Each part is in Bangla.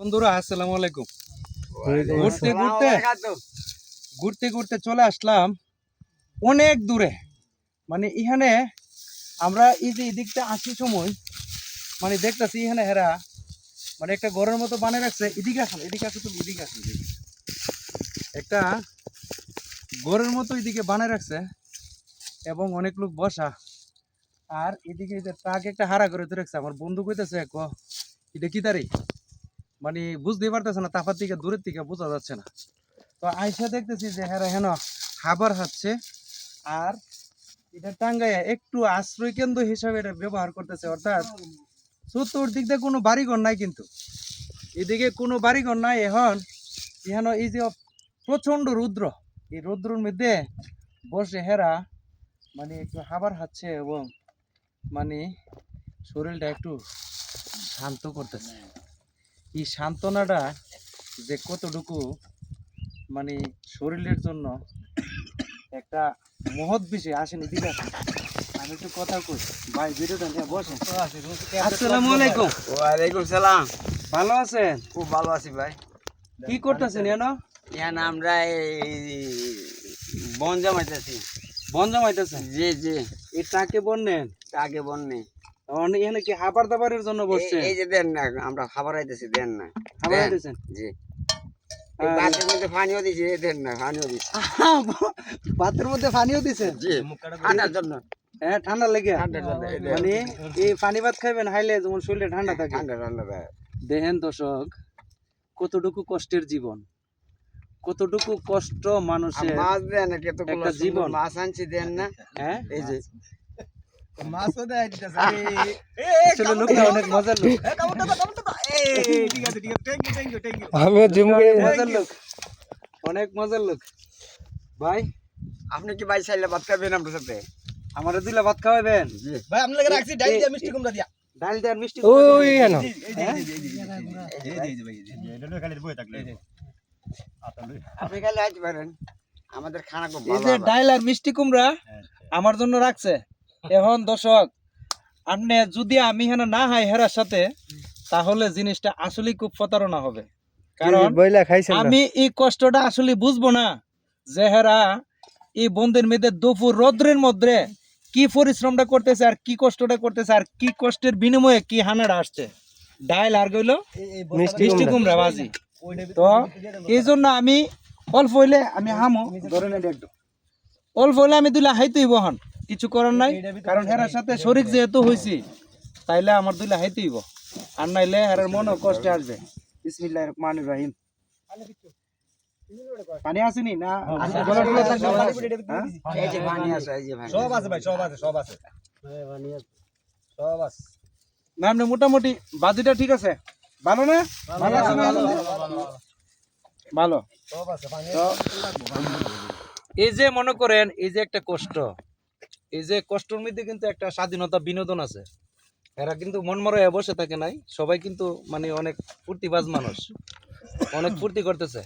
বন্ধুরা আসসালামু আলাইকুম। ঘুরতে ঘুরতে ঘুরতে ঘুরতে চলে আসলাম অনেক দূরে। মানে এখানে আমরা এই যে এদিকটা আসি সময় মানে দেখতেছি এখানে হেরা মানে একটা ঘরের মতো বানিয়ে রাখছে। এদিকে আসুন এদিকে আসো তুমি এদিকে আসুন। একটা ঘরের মতো এদিকে বানিয়ে রাখছে এবং অনেক লোক বসা। আর এদিকে যে ট্রাক একটা হারা করে ধরে রাখছে আমার বন্ধু কইতেছে এটা কি তারি মানে বুঝতে পারতেছে না তাফার থেকে দূরের থেকে বোঝা যাচ্ছে না। তো আইসা দেখতেছি যে হ্যাঁ হেন হাবার হচ্ছে আর এটা টাঙ্গাইয়া একটু আশ্রয় কেন্দ্র হিসাবে এটা ব্যবহার করতেছে, অর্থাৎ চতুর্দিক দিয়ে কোনো বাড়িঘর নাই কিন্তু। এদিকে কোনো বাড়িঘর নাই, এখন এখানে এই যে প্রচণ্ড রুদ্র, এই রুদ্রর মধ্যে বসে হেরা মানে একটু হাবার খাচ্ছে এবং মানে শরীরটা একটু শান্ত করতেছে। এই সান্ত্বনাটা যে কতটুকু মানে শরীরের জন্য একটা মহৎ বিষয় আসেন এদিকে আসেন। আমি একটু কথা কই। ভাই ভিডিওটা নিয়ে বসেন। আসসালামু আলাইকুম। ওয়ালাইকুম সালাম। ভালো আছেন? খুব ভালো আছি ভাই। কি করতেছেন এনো এখানে আমরা এই বন জমাইতেছি। বন জমাইতেছেন? জি জি। এই টাকে বন্যেন আগে বন নেই এখানে কি হাবার দাবারের জন্য বসছেন? এই যে দেন না আমরা খাবার আইতেছি দেন না। দেন। আইতেছেন? জি। বাতের মধ্যে পানিও দিছি দেন না পানিও দিছি। ভাতের মধ্যে পানিও দিছেন? জি ঠান্ডার জন্য। হ্যাঁ ঠান্ডা লেগে। মানে এই পানি ভাত খাইবেন হাইলে যেমন শরীরে ঠান্ডা থাকে। ঠান্ডা দেখেন দর্শক কতটুকু কষ্টের জীবন। কতটুকু কষ্ট মানুষের একটা জীবন। মাছ আনছি দেন না। হ্যাঁ? এই যে মাছও দেয় দিতেছে আসলে লোকটা অনেক মজার লোক ঠিক আছে ঠিক আছে thank you thank you thank you আমিও জিম করে মজার লোক অনেক মজার লোক ভাই আপনি কি ভাই চাইলে ভাত খাবেন আমার সাথে আমারে দিলে ভাত খাওয়াবেন জি ভাই আপনাকে রাখছি ডাল দিয়া মিষ্টি কুমড়া দিয়া ডাল মিষ্টি ওই এই এই এই এই আপনি খালি পারেন আমাদের খানা খুব এই যে ডাল আর মিষ্টি কুমড়া আমার জন্য রাখছে এখন দর্শক আপনি যদি আমি হেন না হাই হেরার সাথে তাহলে জিনিসটা আসলে খুব প্রতারণা হবে। কারণ না? আমি এই কষ্টটা আসলে বুঝব না যে হেরা এই বন্ধের মেয়েদের দুপুর রৌদ্রের মধ্যে কি পরিশ্রমটা করতেছে আর কি কষ্টটা করতেছে আর কি কষ্টের বিনিময়ে কি হানাটা আসছে। ডাইল আর গইলো মিষ্টি কুমড়া। বাজি তো এই জন্য আমি অল্প হইলে আমি হামো। অল্প হইলে আমি দিলে হাইতেই বহন। কিছু করার নাই কারণ হেরার সাথে শরিক যেহেতু হয়েছি তাইলে আমার দিলে হাইতেইব আর নাইলে হেরার মনও কষ্টে আসবে। বিসমিল্লাহ রহমান রহিম। পানি আসেনি না? সব আছে ভাই সব আছে সব আছে। সব আছে। না আপনি মোটামুটি বাজিটা ঠিক আছে? ভালো না? ভালো আছে না? ভালো সব আছে পানি তো এই যে মনে করেন এই যে একটা কষ্ট এই যে কষ্টের মধ্যে কিন্তু একটা স্বাধীনতা বিনোদন আছে। এরা কিন্তু মন মরা হয়ে বসে থাকে নাই সবাই কিন্তু মানে অনেক ফুর্তিবাজ মানুষ অনেক ফুর্তি করতেছে।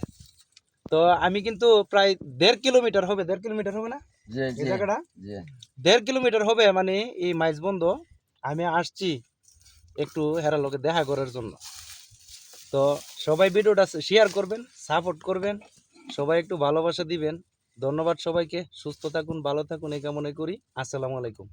তো আমি কিন্তু প্রায় দেড় কিলোমিটার হবে দেড় কিলোমিটার হবে না? এই জায়গাটা? দেড় কিলোমিটার হবে মানে এই মাইজ বন্ধ আমি আসছি একটু হেরা লোকে দেখা করার জন্য। তো সবাই ভিডিওটা শেয়ার করবেন সাপোর্ট করবেন সবাই একটু ভালোবাসা দিবেন। ধন্যবাদ সবাইকে সুস্থ থাকুন ভালো থাকুন এই কামনাই করি। আসসালামু আলাইকুম।